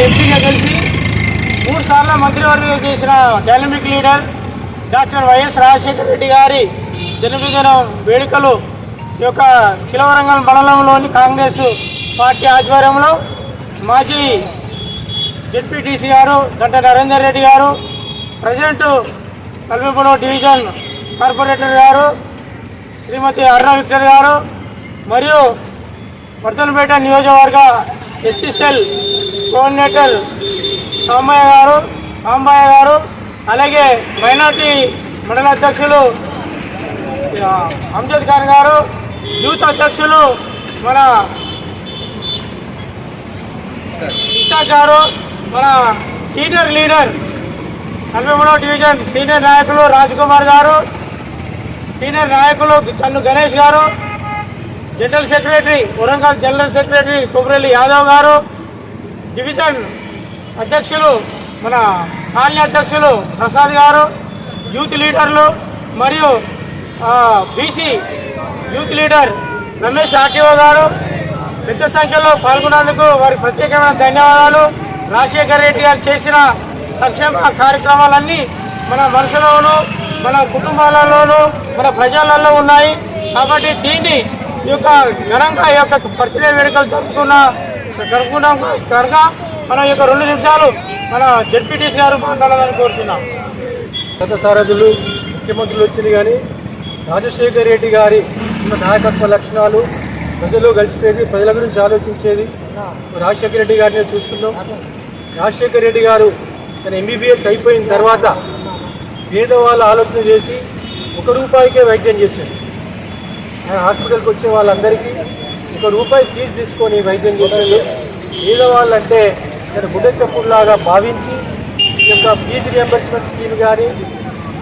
ఎంపీగా కలిసి మూడు సార్ల మంత్రివర్గం చేసిన dynamic leader doctor YS Rajasekhara Reddy గారి జన్మదిన వేడుకలు యొక్క కిలవరంగల్ మండలంలోని కాంగ్రెస్ పార్టీ ఆధ్వర్యంలో మాజీ జెడ్పీటీసీ గారు గంట నరేందర్ రెడ్డి గారు ప్రజెంట్ నలభై డివిజన్ కార్పొరేటర్ గారు శ్రీమతి అరుణ విక్టర్ గారు మరియు వర్ధనపేట నియోజకవర్గ ఎస్టీసెల్ కోనేటల్ సోమయ్య గారు సాంబయ్య గారు అలాగే మైనార్టీ మండల అధ్యక్షులు అంజద్ ఖాన్ గారు యూత్ అధ్యక్షులు మన ఇషా గారు మన సీనియర్ లీడర్ నలభై మూడవ డివిజన్ సీనియర్ నాయకులు రాజ్ కుమార్ గారు సీనియర్ నాయకులు Channu Ganesh garu general secretary Warangal general secretary Kobbarelli Yadav garu division అధ్యక్షులు మన కాలనీ అధ్యక్షులు ప్రసాద్ గారు యూత్ లీడర్లు మరియు BC youth leader Ramesh RTO garu. పెద్ద సంఖ్యలో పాల్గొన్నందుకు వారికి ప్రత్యేకమైన ధన్యవాదాలు. రాజశేఖర్ రెడ్డి గారు చేసిన సంక్షేమ కార్యక్రమాలన్నీ మన మనసులోనూ మన కుటుంబాలలోనూ మన ప్రజలలో ఉన్నాయి. కాబట్టి దీన్ని ఈ యొక్క ఘనంగా ఈ యొక్క బర్త్డే వేడుకలు జరుపుకున్న జరుపుకుంటాం కనుక మనం యొక్క రెండు నిమిషాలు మన జడ్పీటీసీ గారు మాట్లాడాలని కోరుతున్నాం. గత సారథులు ముఖ్యమంత్రులు వచ్చింది కానీ రాజశేఖర రెడ్డి గారి నాయకత్వ లక్షణాలు ప్రజలు కలిసిపోయేది ప్రజల గురించి ఆలోచించేది రాజశేఖర రెడ్డి గారిని చూస్తున్నాం. రాజశేఖర రెడ్డి గారు తన ఎంబీబీఎస్ అయిపోయిన తర్వాత పేదవాళ్ళ ఆలోచన చేసి ఒక రూపాయికే వైద్యం చేశారు. ఆయన హాస్పిటల్కి వచ్చే వాళ్ళందరికీ ఒక రూపాయి ఫీజు తీసుకొని వైద్యం చేశాడు పేదవాళ్ళంటే నేను గుడ్డ చెప్పుల్లాగా భావించి ఈ యొక్క ఫీజు రియంబర్స్మెంట్ స్కీమ్ కానీ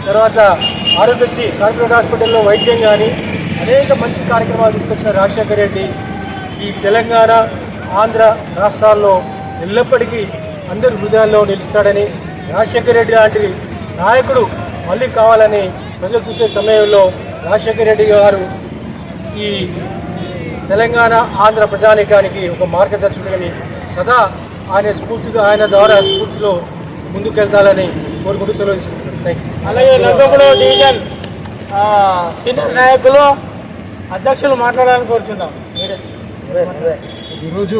తర్వాత ఆరోగ్యశ్రీ కార్పొరేట్ హాస్పిటల్లో వైద్యం కానీ అనేక మంచి కార్యక్రమాలు తీసుకొచ్చిన రాజశేఖర రెడ్డి. ఈ తెలంగాణ ఆంధ్ర రాష్ట్రాల్లో ఎల్లప్పటికీ అందరి హృదయాల్లో నిలుస్తాడని రాజశేఖర రెడ్డి లాంటి నాయకుడు మళ్ళీ కావాలని ప్రజలు చూసే సమయంలో రాజశేఖర రెడ్డి గారు ఈ తెలంగాణ ఆంధ్ర ప్రజానికానికి ఒక మార్గదర్శకుడిని సదా ఆయన స్ఫూర్తితో ఆయన ద్వారా స్ఫూర్తిలో ముందుకెళ్తాలని కోరుకుంటూ సెలవు అలాగే నలభై మూడవ డివిజన్ ఆ, సీనియర్ నాయకులు అధ్యక్షులు మాట్లాడాలని కోరుచున్నాం. ఈరోజు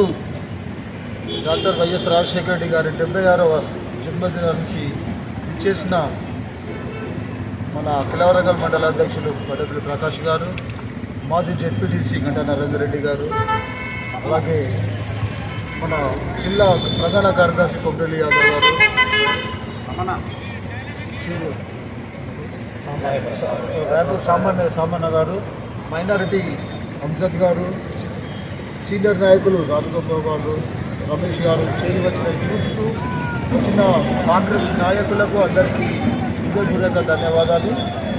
డాక్టర్ వైఎస్ రాజశేఖర రెడ్డి గారి డెబ్బై ఆరవ జన్మదినానికి ఇచ్చేసిన మన కిలవరంగల్ మండల అధ్యక్షులు పడపల్లి ప్రకాష్ గారు మాజీ జెడ్పీటీసీ గంటా నరేందర్ రెడ్డి గారు అలాగే మన జిల్లా ప్రధాన కార్యదర్శి కొబ్బరి యాదవ్ గారు రేపు సామాన్య సామాన్య గారు మైనారిటీ అంజద్ గారు సీనియర్ నాయకులు రాజగోపాల్ గారు రమేష్ గారు చేరి వచ్చిన యూత్కు వచ్చిన కాంగ్రెస్ నాయకులకు అందరికీ హృదయపూర్వక ధన్యవాదాలు.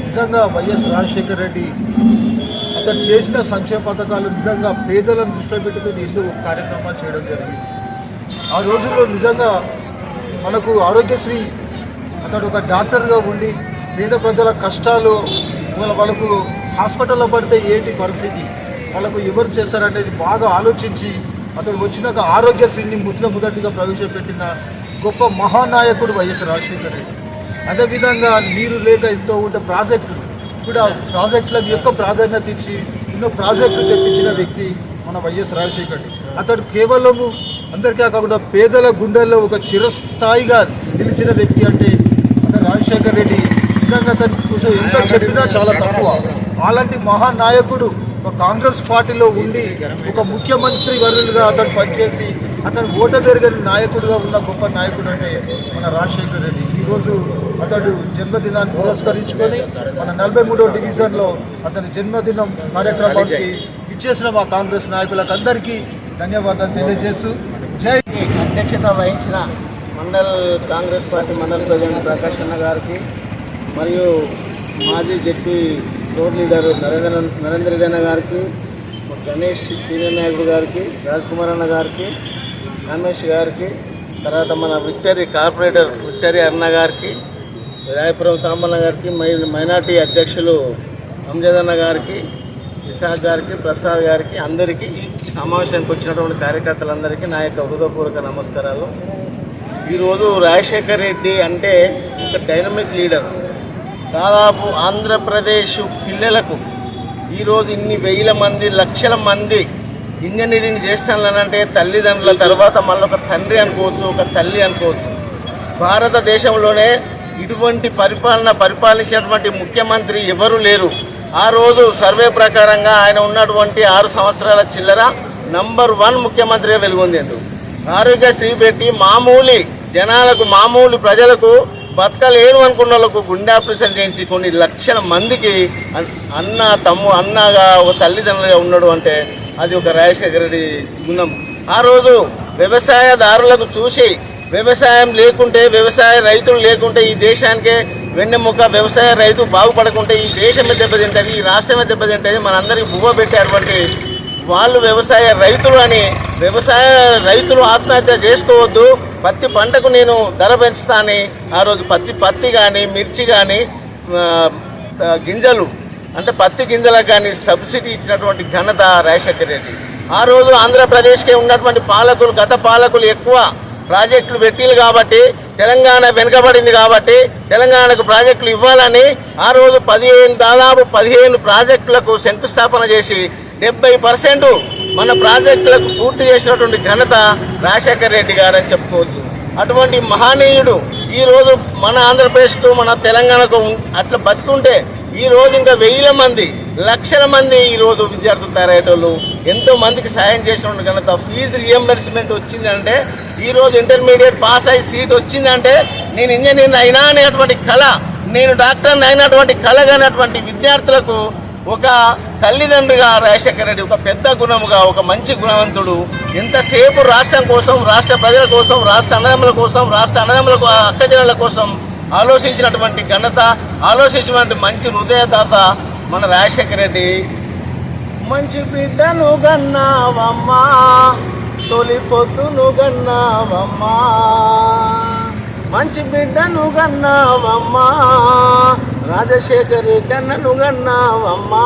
నిజంగా వైఎస్ రాజశేఖర రెడ్డి అతను చేసిన సంక్షేమ పథకాలు నిజంగా పేదలను దృష్టిలో పెట్టుకుని ఇల్లు కార్యక్రమాలు చేయడం జరిగింది. ఆ రోజుల్లో నిజంగా మనకు ఆరోగ్యశ్రీ అతడు ఒక డాక్టర్గా ఉండి పేద ప్రజల కష్టాలు వాళ్ళ వాళ్ళకు హాస్పిటల్లో పడితే ఏంటి పరిస్థితి? వాళ్ళకు ఎవరు చేస్తారనేది బాగా ఆలోచించి అతడు వచ్చినాక ఆరోగ్యశ్రీని ముద్ర మొదటిగా ప్రవేశపెట్టిన గొప్ప మహానాయకుడు వైఎస్ రాజశేఖర రెడ్డి. అదేవిధంగా నీరు లేక ఎంతో ఉండే ప్రాజెక్టులు కూడా ప్రాజెక్టుల యొక్క ప్రాధాన్యత ఇచ్చి ఎన్నో ప్రాజెక్టులు తెప్పించిన వ్యక్తి మన వైఎస్ రాజశేఖర్ రెడ్డి. అతడు కేవలము అందరికీ కాకుండా పేదల గుండెల్లో ఒక చిరస్థాయిగా నిలిచిన వ్యక్తి అంటే అతను రాజశేఖర్ రెడ్డి. నిజంగా అతని కోసం ఎంత చెప్పినా చాలా తక్కువ. అలాంటి మహానాయకుడు ఒక కాంగ్రెస్ పార్టీలో ఉండి ఒక ముఖ్యమంత్రి వరులుగా అతను పనిచేసి అతను ఓట పెరగని నాయకుడుగా ఉన్న గొప్ప నాయకుడు అంటే మన రాజశేఖర్ రెడ్డి. ఈరోజు అతడు జన్మదినాన్ని పురస్కరించుకొని మన నలభై మూడో డివిజన్లో అతని జన్మదినం కార్యక్రమానికి ఇచ్చేసిన మా కాంగ్రెస్ నాయకులకు అందరికీ ధన్యవాదాలు తెలియజేస్తూ జై అధ్యక్షత వహించిన మండల్ కాంగ్రెస్ పార్టీ మండల ప్రజలు ప్రకాష్ అన్న గారికి మరియు మాజీ ZP road leader Narendra Narendra Reddy గారికి గణేష్ సీనియర్ నాయకుడు గారికి రాజ్ కుమార్ అన్న గారికి రమేష్ గారికి తర్వాత మన విక్టరీ కార్పొరేటర్ విక్టరీ అన్న గారికి రాయపురం సాంబన్న గారికి మై మైనార్టీ అధ్యక్షులు అంజద్ అన్న గారికి విశాఖ గారికి ప్రసాద్ గారికి అందరికీ సమావేశానికి వచ్చినటువంటి కార్యకర్తలందరికీ నా యొక్క హృదయపూర్వక నమస్కారాలు. ఈరోజు రాజశేఖర్ రెడ్డి అంటే ఒక డైనమిక్ లీడర్. దాదాపు ఆంధ్రప్రదేశ్ పిల్లలకు ఈరోజు ఇన్ని వేల మంది లక్షల మంది ఇంజనీరింగ్ చేస్తానంటే తల్లిదండ్రుల తర్వాత మళ్ళీ ఒక తండ్రి అనుకోవచ్చు ఒక తల్లి అనుకోవచ్చు. భారతదేశంలోనే ఇటువంటి పరిపాలన పరిపాలించినటువంటి ముఖ్యమంత్రి ఎవరు లేరు. ఆ రోజు సర్వే ప్రకారంగా ఆయన ఉన్నటువంటి ఆరు సంవత్సరాల చిల్లర నంబర్ వన్ ముఖ్యమంత్రిగా వెలుగొందేందు ఆరోగ్యశ్రీ పెట్టి మామూలు జనాలకు మామూలు ప్రజలకు బతకలేను అనుకున్న వాళ్ళకు గుండె ఆపరేషన్ చేయించి కొన్ని లక్షల మందికి అన్న తమ్ము అన్నగా ఒక తల్లిదండ్రులుగా ఉన్నాడు అంటే అది ఒక రాజశేఖర రెడ్డి గుణం. ఆ రోజు వ్యవసాయదారులకు చూసి వ్యవసాయం లేకుంటే వ్యవసాయ రైతులు లేకుంటే ఈ దేశానికే వెన్నెముక వ్యవసాయ రైతు బాగుపడకుంటే ఈ దేశమే దెబ్బతింటుంది ఈ రాష్ట్రమే దెబ్బతింటుంది మనందరికీ బువ్వ పెట్టేటువంటి వాళ్ళు వ్యవసాయ రైతులు అని వ్యవసాయ రైతులు ఆత్మహత్య చేసుకోవద్దు పత్తి పంటకు నేను ధర పెంచుతాను. ఆ రోజు పత్తి పత్తి కానీ మిర్చి కానీ గింజలు అంటే పత్తి గింజలకు కానీ సబ్సిడీ ఇచ్చినటువంటి ఘనత రాజశేఖర రెడ్డి. ఆ రోజు ఆంధ్రప్రదేశ్కే ఉన్నటువంటి పాలకులు గత పాలకులు ఎక్కువ ప్రాజెక్టులు పెట్టిలు కాబట్టి తెలంగాణ వెనుకబడింది కాబట్టి తెలంగాణకు ప్రాజెక్టులు ఇవ్వాలని ఆ రోజు పదిహేను దాదాపు పదిహేను ప్రాజెక్టులకు శంకుస్థాపన చేసి డెబ్బై పర్సెంట్ మన ప్రాజెక్టులకు పూర్తి చేసినటువంటి ఘనత రాజశేఖర రెడ్డి గారని చెప్పుకోవచ్చు. అటువంటి మహనీయుడు ఈరోజు మన ఆంధ్రప్రదేశ్కు మన తెలంగాణకు అట్లా బతుకుంటే ఈ రోజు ఇంకా వెయ్యిల మంది లక్షల మంది ఈ రోజు విద్యార్థులు తయారయ్యేటోళ్ళు ఎంతో మందికి సాయం చేసిన కనుక ఫీజు రియంబర్స్మెంట్ వచ్చిందంటే ఈరోజు ఇంటర్మీడియట్ పాస్ అయ్యి సీట్ వచ్చిందంటే నేను ఇంజనీర్ అయినా అనేటువంటి కళ నేను డాక్టర్ అయినటువంటి కళ కానటువంటి విద్యార్థులకు ఒక తల్లిదండ్రుగా రాజశేఖర రెడ్డి ఒక పెద్ద గుణముగా ఒక మంచి గుణవంతుడు ఎంతసేపు రాష్ట్రం కోసం రాష్ట్ర ప్రజల కోసం రాష్ట్ర అన్నదమ్ముల కోసం రాష్ట్ర అన్నదమ్ముల అక్కజనుల కోసం ఆలోచించినటువంటి ఘనత ఆలోచించినటువంటి మంచి హృదయదాత మన రాజశేఖర రెడ్డి. మంచి బిడ్డను గన్నావమ్మా తొలి పొద్దును గన్నావమ్మా. మంచి బిడ్డను గన్నావమ్మా రాజశేఖర రెడ్డన్నను గన్నావమ్మా.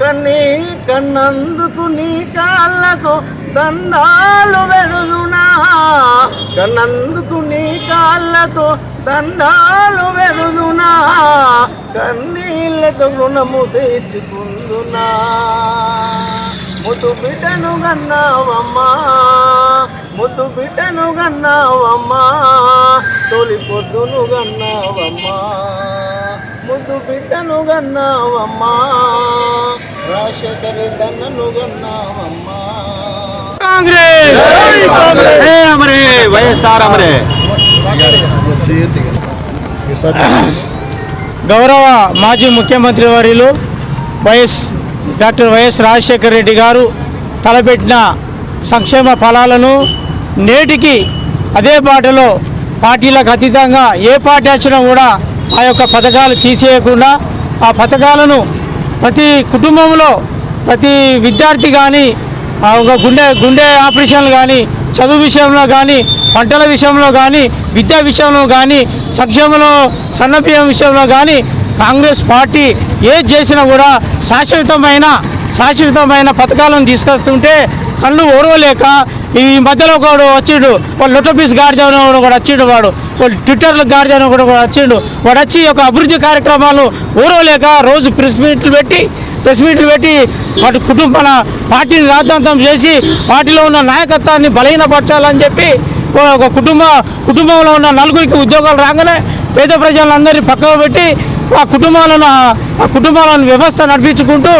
కన్నీ కన్నందుకు నీ కాళ్ళకు దండాలు వెడుదునా కన్నందుకు నీ కాళ్ళతో దండాలు వెడుదునా కన్నీళ్ళతో రుణము తీర్చుకుందునా. ముతు బిడ్డను గన్నావమ్మా ముతు బిడ్డను గన్నావమ్మా తొలి పొద్దును గన్నావమ్మా ముద్దు బిడ్డను గన్నావమ్మా రాజశేఖర రెడ్డన్నను గన్నావమ్మా కాంగ్రెస్! ఏ అమరే వైఎస్ఆర్ అమరే! గౌరవ మాజీ ముఖ్యమంత్రి వర్యులు YS doctor YS Rajasekhara Reddy garu తలపెట్టిన సంక్షేమ ఫలాలను నేటికి అదే బాటలో పార్టీలకు అతీతంగా ఏ పార్టీ వచ్చినా కూడా ఆ యొక్క పథకాలు తీసేయకుండా ఆ పథకాలను ప్రతి కుటుంబంలో ప్రతి విద్యార్థి కానీ ఒక గుండె గుండె ఆపరేషన్లు కానీ చదువు విషయంలో కానీ పంటల విషయంలో కానీ విద్యా విషయంలో కానీ సంక్షేమంలో సన్నబియ్యం విషయంలో కానీ కాంగ్రెస్ పార్టీ ఏది చేసినా కూడా శాశ్వతమైన శాశ్వతమైన పథకాలను తీసుకొస్తుంటే కళ్ళు ఓడవలేక ఈ మధ్యలో ఒకడు వచ్చిండు వాళ్ళు లొటోపీస్ గార్జన్ కూడా వచ్చిండు వాడు వాళ్ళు ట్విట్టర్లో గార్జన్ కూడా కూడా వచ్చిండు వాడు వచ్చి ఒక అభివృద్ధి కార్యక్రమాలు ఓడవలేక రోజు ప్రెస్ మీట్లు పెట్టి ప్రెస్ మీట్లు పెట్టి వాటి కుటుంబ పార్టీని రాద్ధాంతం చేసి పార్టీలో ఉన్న నాయకత్వాన్ని బలహీనపరచాలని చెప్పి ఒక కుటుంబ కుటుంబంలో ఉన్న నలుగురికి ఉద్యోగాలు రాగానే పేద ప్రజలందరినీ పక్కకు పెట్టి ఆ కుటుంబాలను ఆ కుటుంబాలను వ్యవస్థ నడిపించుకుంటూ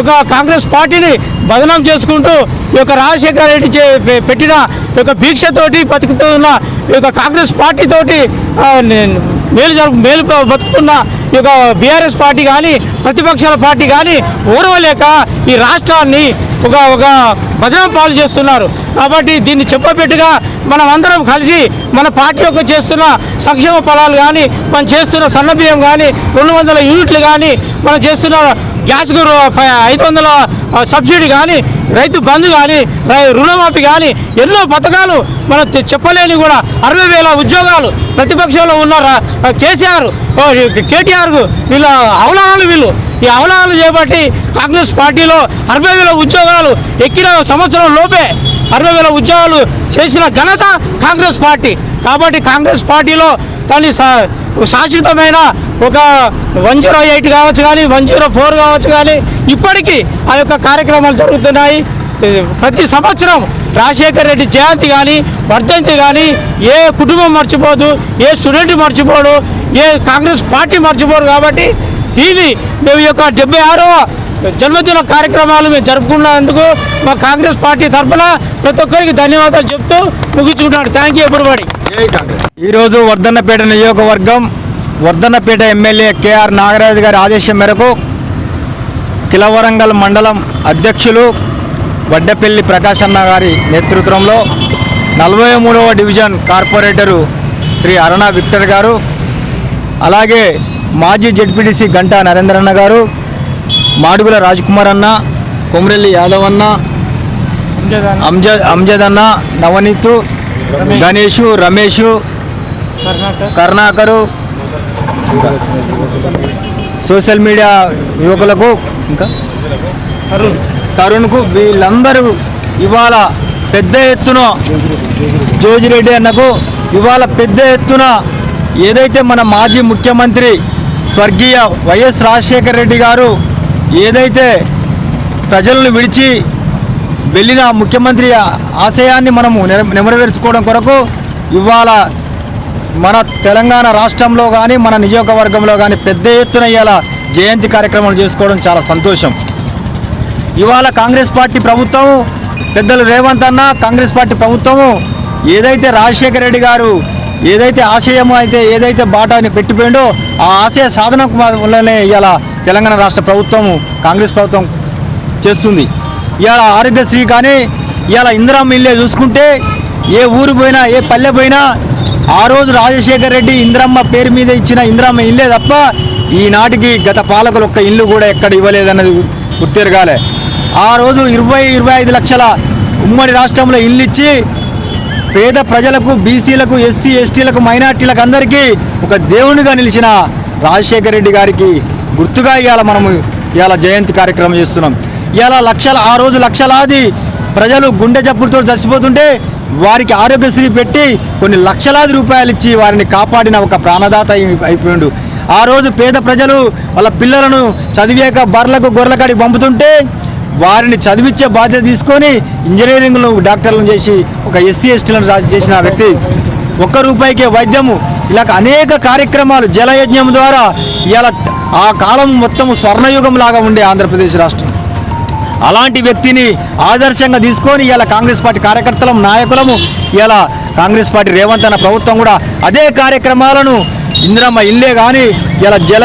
ఒక కాంగ్రెస్ పార్టీని బదనాం చేసుకుంటూ ఈ యొక్క రాజశేఖర రెడ్డి చే పె- పెట్టిన ఈ యొక్క భిక్షతోటి బతుకుతున్న ఈ యొక్క కాంగ్రెస్ పార్టీతోటి మేలు జరుపు మేలు బతుకుతున్న ఈ యొక్క బీఆర్ఎస్ పార్టీ కానీ ప్రతిపక్షాల పార్టీ కానీ ఓర్వలేక ఈ రాష్ట్రాన్ని ఒక ఒక భద్రం పాలు చేస్తున్నారు. కాబట్టి దీన్ని చెప్పబెట్టుగా మనం అందరం కలిసి మన పార్టీ యొక్క చేస్తున్న సంక్షేమ ఫలాలు కానీ మనం చేస్తున్న సన్నబియ్యం కానీ రెండు వందల యూనిట్లు కానీ మనం చేస్తున్న గ్యాస్ ఐదు వందల సబ్సిడీ కానీ రైతు బంధు కానీ రుణమాఫీ కానీ ఎన్నో పథకాలు మనం చెప్పలేని కూడా అరవై వేల ఉద్యోగాలు ప్రతిపక్షంలో ఉన్న కేసీఆర్ ఓ, కేటీఆర్ వీళ్ళ అవలాహాలు వీళ్ళు. ఈ అవలాలు చేపట్టి కాంగ్రెస్ పార్టీలో అరవై వేల ఉద్యోగాలు ఎక్కిన సంవత్సరం లోపే అరవై వేల ఉద్యోగాలు చేసిన ఘనత కాంగ్రెస్ పార్టీ. కాబట్టి కాంగ్రెస్ పార్టీలో దాన్ని శాశ్వతమైన ఒక వన్ జీరో ఎయిట్ కావచ్చు కానీ వన్ జీరో ఫోర్ కావచ్చు కానీ ఇప్పటికీ ఆ యొక్క కార్యక్రమాలు జరుగుతున్నాయి. ప్రతి సంవత్సరం రాజశేఖర రెడ్డి జయంతి కానీ వర్ధంతి కానీ ఏ కుటుంబం మర్చిపోదు ఏ స్టూడెంట్ మర్చిపోడు ఏ కాంగ్రెస్ పార్టీ మర్చిపోరు కాబట్టి దీన్ని మేము యొక్క డెబ్బై ఆరో జన్మదిన కార్యక్రమాలు మేము జరుపుకున్నందుకు మా కాంగ్రెస్ పార్టీ తరఫున ప్రతి ఒక్కరికి ధన్యవాదాలు చెప్తూ ముగించుకుంటున్నాను. థ్యాంక్ యూ ఎవ్రీబడి ఈరోజు వర్ధన్నపేట నియోజకవర్గం వర్ధన్నపేట ఎమ్మెల్యే కేఆర్ నాగరాజు గారి ఆదేశం మేరకు కిలవరంగల్ మండలం అధ్యక్షులు వడ్డపల్లి ప్రకాశన్న గారి నేతృత్వంలో నలభై మూడవ division corporator Shri Aruna Victor garu అలాగే మాజీ జడ్పీటీసీ గంటా నరేంద్రన్న గారు మాడుగుల రాజ్కుమార్ అన్న కొమరెల్లి యాదవ్ అన్న అంజద్ అంజద్ అన్న నవనీతు గణేషు రమేషు కరుణాకరు సోషల్ మీడియా యువకులకు ఇంకా? తరుణ్కు వీళ్ళందరూ ఇవాళ పెద్ద ఎత్తున జోజిరెడ్డి అన్నకు ఇవాళ పెద్ద ఎత్తున ఏదైతే మన మాజీ ముఖ్యమంత్రి స్వర్గీయ వైఎస్ రాజశేఖర రెడ్డి గారు ఏదైతే ప్రజలను విడిచి వెళ్ళిన ముఖ్యమంత్రి ఆశయాన్ని మనము నెర- నెరవేర్చుకోవడం కొరకు ఇవాళ మన తెలంగాణ రాష్ట్రంలో కానీ మన నియోజకవర్గంలో కానీ పెద్ద ఎత్తున ఇలా జయంతి కార్యక్రమాలు చేసుకోవడం చాలా సంతోషం. ఇవాళ కాంగ్రెస్ పార్టీ ప్రభుత్వం పెద్దలు రేవంత్ అన్న కాంగ్రెస్ పార్టీ ప్రభుత్వము ఏదైతే రాజశేఖర రెడ్డి గారు ఏదైతే ఆశయం అయితే ఏదైతే బాటాని పెట్టిపోయిండో ఆ ఆశయ సాధన వల్లనే ఇవాళ తెలంగాణ రాష్ట్ర ప్రభుత్వము కాంగ్రెస్ ప్రభుత్వం చేస్తుంది. ఇవాళ ఆరోగ్యశ్రీ కానీ ఇవాళ ఇందిరా ఇల్లే చూసుకుంటే ఏ ఊరు పోయినా ఏ పల్లె పోయినా ఆ రోజు రాజశేఖర్ రెడ్డి ఇంద్రమ్మ పేరు మీద ఇచ్చిన ఇంద్రమ్మ ఇల్లే తప్ప ఈనాటికి గత పాలకులు ఒక్క ఇల్లు కూడా ఎక్కడ ఇవ్వలేదన్నది గుర్తిరగాలే. ఆ రోజు ఇరవై ఇరవై ఐదు లక్షల ఉమ్మడి రాష్ట్రంలో ఇల్లు ఇచ్చి పేద ప్రజలకు బీసీలకు ఎస్సీ ఎస్టీలకు మైనార్టీలకు అందరికీ ఒక దేవునిగా నిలిచిన రాజశేఖర రెడ్డి గారికి గుర్తుగా ఇవాళ మనము ఇవాళ జయంతి కార్యక్రమం చేస్తున్నాం. ఇవాళ లక్షల ఆ రోజు లక్షలాది ప్రజలు గుండె జబ్బులతో చచ్చిపోతుంటే వారికి ఆరోగ్యశ్రీ పెట్టి కొన్ని లక్షలాది రూపాయలు ఇచ్చి వారిని కాపాడిన ఒక ప్రాణదాత అయిపోయిండు. ఆ రోజు పేద ప్రజలు వాళ్ళ పిల్లలను చదివాక బర్లకు గొర్రెలకాడికి పంపుతుంటే వారిని చదివించే బాధ్యత తీసుకొని ఇంజనీరింగ్ను డాక్టర్లను చేసి ఒక ఎస్సీ ఎస్టీలను చేసిన వ్యక్తి. ఒక్క రూపాయికే వైద్యము. ఇలా అనేక కార్యక్రమాలు జలయజ్ఞం ద్వారా ఇలా ఆ కాలం మొత్తం స్వర్ణయుగం లాగా ఉండే ఆంధ్రప్రదేశ్ రాష్ట్రం. అలాంటి వ్యక్తిని ఆదర్శంగా తీసుకొని ఇలా కాంగ్రెస్ పార్టీ కార్యకర్తలం నాయకులము ఇలా కాంగ్రెస్ పార్టీ రేవంత్ అన్న ప్రభుత్వం కూడా అదే కార్యక్రమాలను ఇందిరమ్మ ఇల్లే కానీ ఇలా జల